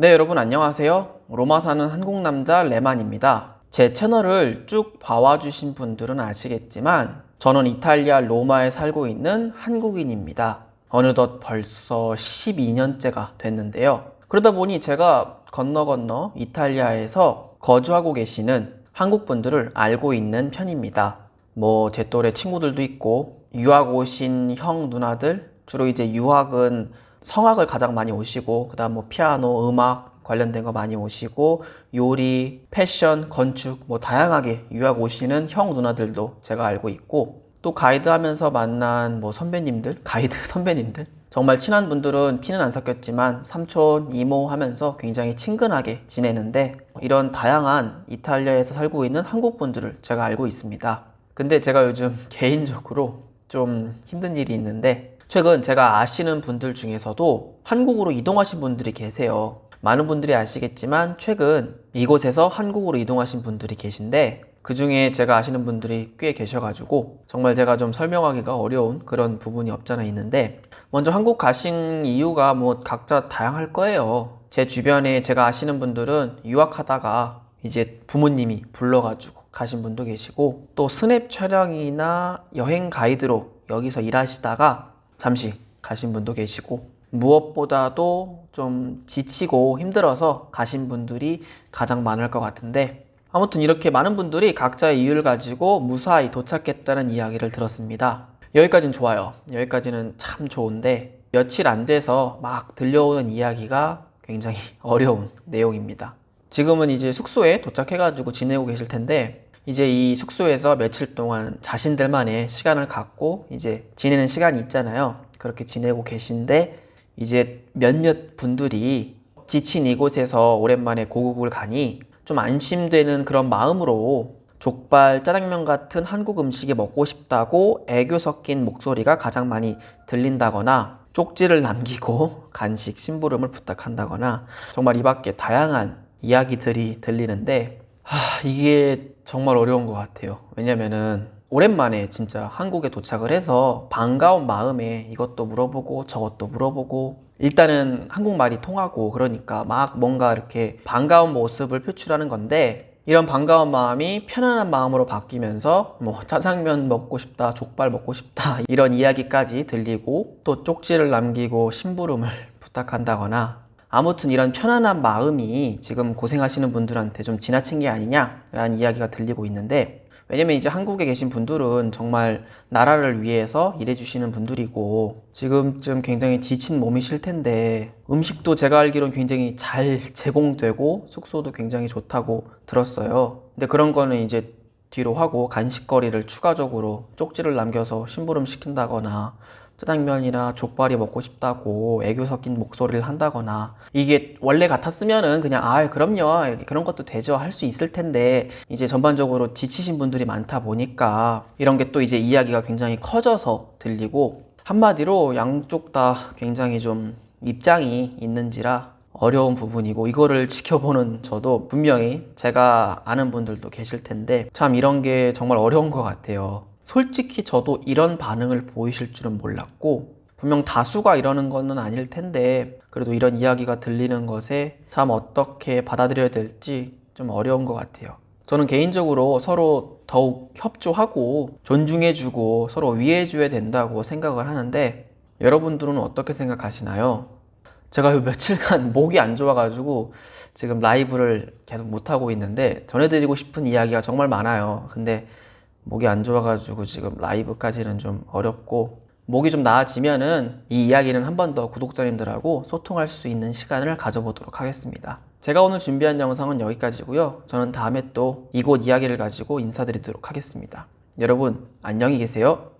네, 여러분 안녕하세요. 로마 사는 한국 남자 레만입니다. 제 채널을 쭉 봐와 주신 분들은 아시겠지만 저는 이탈리아 로마에 살고 있는 한국인입니다. 어느덧 벌써 12년째가 됐는데요. 그러다 보니 제가 건너 건너 이탈리아에서 거주하고 계시는 한국 분들을 알고 있는 편입니다. 뭐 제 또래 친구들도 있고 유학 오신 형 누나들 주로 이제 유학은 성악을 가장 많이 오시고 그다음 뭐 피아노 음악 관련된 거 많이 오시고 요리 패션 건축 뭐 다양하게 유학 오시는 형 누나들도 제가 알고 있고 또 가이드 하면서 만난 뭐 선배님들 가이드 선배님들 정말 친한 분들은 피는 안 섞였지만 삼촌 이모 하면서 굉장히 친근하게 지내는데 이런 다양한 이탈리아에서 살고 있는 한국 분들을 제가 알고 있습니다. 근데 제가 요즘 개인적으로 좀 힘든 일이 있는데 최근 제가 아시는 분들 중에서도 한국으로 이동하신 분들이 계세요. 많은 분들이 아시겠지만 최근 이곳에서 한국으로 이동하신 분들이 계신데 그 중에 제가 아시는 분들이 꽤 계셔가지고 정말 제가 좀 설명하기가 어려운 그런 부분이 없잖아 있는데 먼저 한국 가신 이유가 뭐 각자 다양할 거예요. 제 주변에 제가 아시는 분들은 유학하다가 이제 부모님이 불러가지고 가신 분도 계시고 또 스냅 촬영이나 여행 가이드로 여기서 일하시다가 잠시 가신 분도 계시고 무엇보다도 좀 지치고 힘들어서 가신 분들이 가장 많을 것 같은데 아무튼 이렇게 많은 분들이 각자의 이유를 가지고 무사히 도착했다는 이야기를 들었습니다. 여기까지는 좋아요. 여기까지는 참 좋은데 며칠 안 돼서 막 들려오는 이야기가 굉장히 어려운 내용입니다. 지금은 이제 숙소에 도착해가지고 지내고 계실 텐데 이제 이 숙소에서 며칠 동안 자신들만의 시간을 갖고 이제 지내는 시간이 있잖아요. 그렇게 지내고 계신데 이제 몇몇 분들이 지친 이곳에서 오랜만에 고국을 가니 좀 안심되는 그런 마음으로 족발, 짜장면 같은 한국 음식이 먹고 싶다고 애교 섞인 목소리가 가장 많이 들린다거나 쪽지를 남기고 간식, 심부름을 부탁한다거나 정말 이 밖에 다양한 이야기들이 들리는데 하, 이게 정말 어려운 것 같아요. 왜냐면은 오랜만에 진짜 한국에 도착을 해서 반가운 마음에 이것도 물어보고 저것도 물어보고 일단은 한국말이 통하고 그러니까 막 뭔가 이렇게 반가운 모습을 표출하는 건데 이런 반가운 마음이 편안한 마음으로 바뀌면서 뭐 짜장면 먹고 싶다, 족발 먹고 싶다 이런 이야기까지 들리고 또 쪽지를 남기고 심부름을 부탁한다거나 아무튼 이런 편안한 마음이 지금 고생하시는 분들한테 좀 지나친 게 아니냐라는 이야기가 들리고 있는데 왜냐면 이제 한국에 계신 분들은 정말 나라를 위해서 일해주시는 분들이고 지금쯤 굉장히 지친 몸이실 텐데 음식도 제가 알기로는 굉장히 잘 제공되고 숙소도 굉장히 좋다고 들었어요. 근데 그런 거는 이제 뒤로 하고 간식거리를 추가적으로 쪽지를 남겨서 심부름 시킨다거나 짜장면이나 족발이 먹고 싶다고 애교 섞인 목소리를 한다거나 이게 원래 같았으면은 그냥 아 그럼요 그런 것도 되죠 할 수 있을 텐데 이제 전반적으로 지치신 분들이 많다 보니까 이런 게 또 이제 이야기가 굉장히 커져서 들리고 한마디로 양쪽 다 굉장히 좀 입장이 있는지라 어려운 부분이고 이거를 지켜보는 저도 분명히 제가 아는 분들도 계실 텐데 참 이런 게 정말 어려운 것 같아요. 솔직히 저도 이런 반응을 보이실 줄은 몰랐고 분명 다수가 이러는 거는 아닐 텐데 그래도 이런 이야기가 들리는 것에 참 어떻게 받아들여야 될지 좀 어려운 것 같아요. 저는 개인적으로 서로 더욱 협조하고 존중해주고 서로 위해줘야 된다고 생각을 하는데 여러분들은 어떻게 생각하시나요? 제가 요 며칠간 목이 안 좋아가지고 지금 라이브를 계속 못하고 있는데 전해드리고 싶은 이야기가 정말 많아요. 근데 목이 안 좋아가지고 지금 라이브까지는 좀 어렵고 목이 좀 나아지면은 이 이야기는 한 번 더 구독자님들하고 소통할 수 있는 시간을 가져보도록 하겠습니다. 제가 오늘 준비한 영상은 여기까지고요. 저는 다음에 또 이곳 이야기를 가지고 인사드리도록 하겠습니다. 여러분 안녕히 계세요.